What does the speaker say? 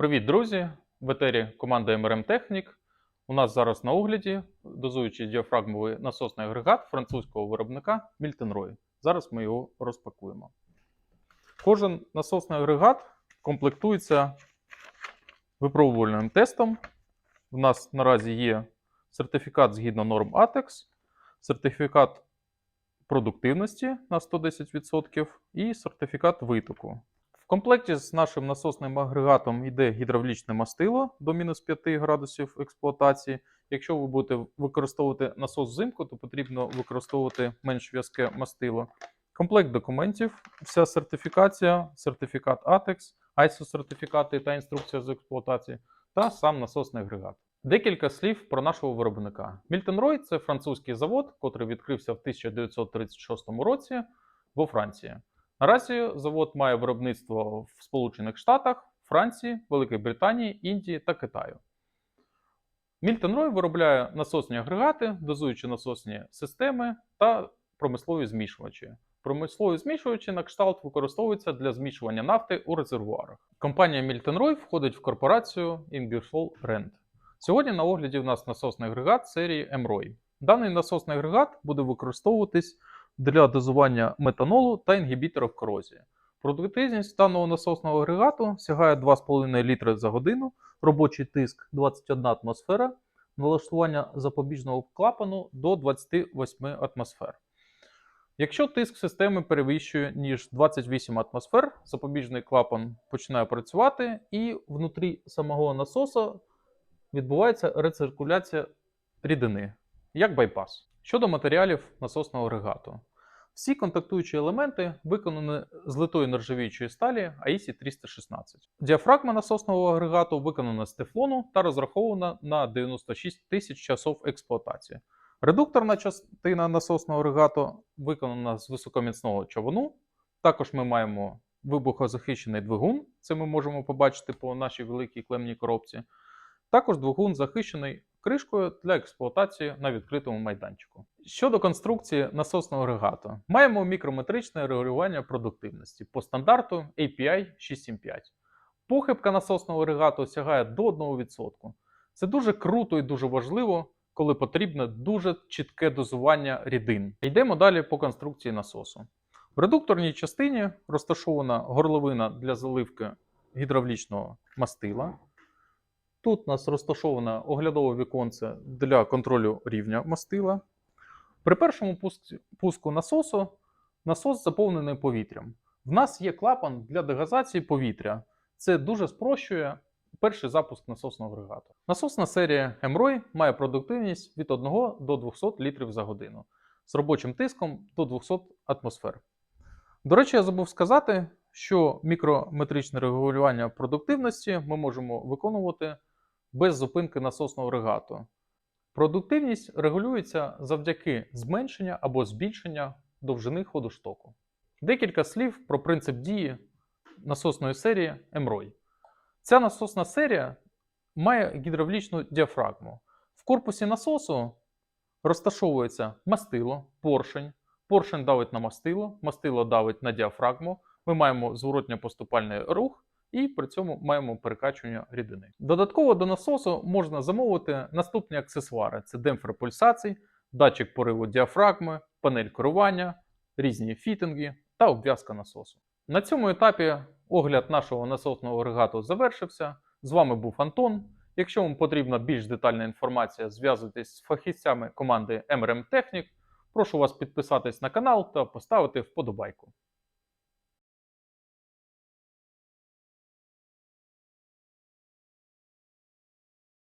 Привіт, друзі! В етері команда MRM Technic. У нас зараз на огляді дозуючий діафрагмовий насосний агрегат французького виробника Milton Roy. Зараз ми його розпакуємо. Кожен насосний агрегат комплектується випробувальним тестом. У нас наразі є сертифікат згідно норм ATEX, сертифікат продуктивності на 110% і сертифікат витоку. Комплекті з нашим насосним агрегатом йде гідравлічне мастило до мінус 5 градусів експлуатації. Якщо ви будете використовувати насос взимку, то потрібно використовувати менш в'язке мастило. Комплект документів, вся сертифікація, сертифікат ATEX, ISO-сертифікати та інструкція з експлуатації, та сам насосний агрегат. Декілька слів про нашого виробника. Roy – це французький завод, котрий відкрився в 1936 році во Франції. Наразі завод має виробництво в Сполучених Штатах, Франції, Великій Британії, Індії та Китаю. Milton Roy виробляє насосні агрегати, дозуючі насосні системи та промислові змішувачі. Промислові змішувачі на кшталт використовуються для змішування нафти у резервуарах. Компанія Milton Roy входить в корпорацію Ingersoll Rand. Сьогодні на огляді в нас насосний агрегат серії M-Roy. Даний насосний агрегат буде використовуватись для дозування метанолу та інгібіторів корозії. Продуктивність даного насосного агрегату сягає 2,5 літри за годину, робочий тиск 21 атмосфера, налаштування запобіжного клапану до 28 атмосфер. Якщо тиск системи перевищує ніж 28 атмосфер, запобіжний клапан починає працювати, і внутрі самого насоса відбувається рециркуляція рідини, як байпас. Щодо матеріалів насосного агрегату. Всі контактуючі елементи виконані з литої нержавіючої сталі AISI 316. Діафрагма насосного агрегату виконана з тефлону та розрахована на 96 тисяч часов експлуатації. Редукторна частина насосного агрегату виконана з високоміцного човуну. Також ми маємо вибухозахищений двигун, це ми можемо побачити по нашій великій клемній коробці. Також двигун захищений кришкою для експлуатації на відкритому майданчику. Щодо конструкції насосного агрегату, маємо мікрометричне регулювання продуктивності по стандарту API 675. Похибка насосного агрегату сягає до 1%. Це дуже круто і дуже важливо, коли потрібно дуже чітке дозування рідин. Йдемо далі по конструкції насосу. В редукторній частині розташована горловина для заливки гідравлічного мастила. Тут у нас розташоване оглядове віконце для контролю рівня мастила. При першому пуску насосу насос заповнений повітрям. В нас є клапан для дегазації повітря. Це дуже спрощує перший запуск насосного агрегату. Насосна серія M-Roy має продуктивність від 1 до 200 літрів за годину з робочим тиском до 200 атмосфер. До речі, я забув сказати, що мікрометричне регулювання продуктивності ми можемо виконувати без зупинки насосного агрегату. Продуктивність регулюється завдяки зменшення або збільшення довжини ходу штоку. Декілька слів про принцип дії насосної серії M-Roy. Ця насосна серія має гідравлічну діафрагму. В корпусі насосу розташовується мастило, поршень. Поршень давить на мастило, мастило давить на діафрагму. Ми маємо зворотньо-поступальний рух і при цьому маємо перекачування рідини. Додатково до насосу можна замовити наступні аксесуари: це демпфер пульсацій, датчик пориву діафрагми, панель керування, різні фітинги та обв'язка насосу. На цьому етапі огляд нашого насосного агрегату завершився. З вами був Антон. Якщо вам потрібна більш детальна інформація, зв'язуйтесь з фахівцями команди MRM Technic. Прошу вас підписатись на канал та поставити вподобайку.